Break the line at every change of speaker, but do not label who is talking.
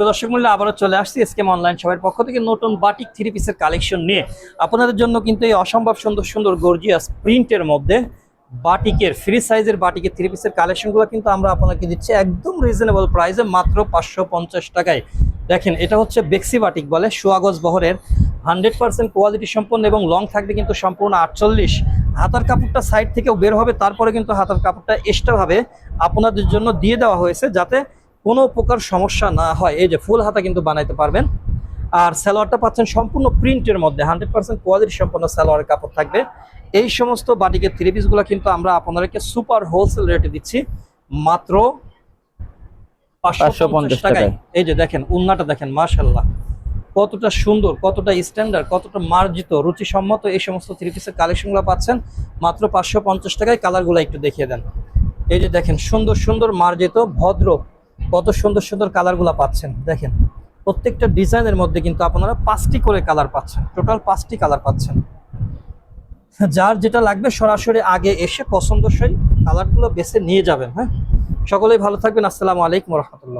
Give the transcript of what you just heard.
সুপ্রিয় দর্শক মূল্য আবারও চলে আসছি এসকেম অনলাইন সবার পক্ষ থেকে নতুন বাটিক থ্রি পিসের কালেকশন নিয়ে। আপনাদের জন্য কিন্তু এই অসম্ভব সুন্দর সুন্দর, গর্জিয়াস প্রিন্টের মধ্যে বাটিকের, ফ্রি সাইজের বাটিকের থ্রি পিসের কালেকশনগুলো কিন্তু আমরা আপনাকে দিচ্ছি একদম রিজনেবল প্রাইসে মাত্র পাঁচশো পঞ্চাশ টাকায়। দেখেন, এটা হচ্ছে বেক্সি বাটিক বলে, সোয়াগজ বহরের হান্ড্রেড পার্সেন্ট কোয়ালিটি সম্পন্ন এবং লং থাকবে কিন্তু সম্পূর্ণ আটচল্লিশ। হাতার কাপড়টা সাইড থেকেও বের হবে, তারপরে কিন্তু হাতার কাপড়টা এক্সট্রাভাবে আপনাদের জন্য দিয়ে দেওয়া হয়েছে যাতে কোনো প্রকার সমস্যা না হয়। এই যে ফুল হাতা কিন্তু বানাইতে পারবেন। আর সালোয়ারটা পাচ্ছেন সম্পূর্ণ প্রিন্টের মধ্যে। হান্ড্রেড পার্সেন্ট কোয়ালিটি সম্পন্ন সালোয়ারের কাপড় থাকবে। এই সমস্ত বাটিকের থ্রি পিসগুলো কিন্তু আমরা আপনাদেরকে সুপার হোলসেল রেটে দিচ্ছি। মাত্র পাঁচশো পঞ্চাশ
টাকায়।
এই যে দেখেন উন্নাটা দেখেন মাশাল্লাহ কতটা সুন্দর কতটা স্ট্যান্ডার্ড কতটা মার্জিত রুচিসম্মত এই সমস্ত থ্রি পিসের কালেকশনগুলো পাচ্ছেন। মাত্র পাঁচশো পঞ্চাশ টাকায় কালারগুলো একটু দেখিয়ে দেন। এই যে দেখেন সুন্দর সুন্দর মার্জিত ভদ্র কত সুন্দর সুন্দর কালারগুলো পাচ্ছেন, দেখেন। প্রত্যেকটা ডিজাইনের মধ্যে কিন্তু আপনারা পাঁচটি করে কালার পাচ্ছেন, টোটাল পাঁচটি কালার পাচ্ছেন। যার যেটা লাগবে সরাসরি আগে এসে পছন্দসই কালারগুলো বেছে নিয়ে যাবেন হ্যাঁ? সকলেই ভালো থাকবেন, আসসালামু আলাইকুম রহমতুল্লাহ।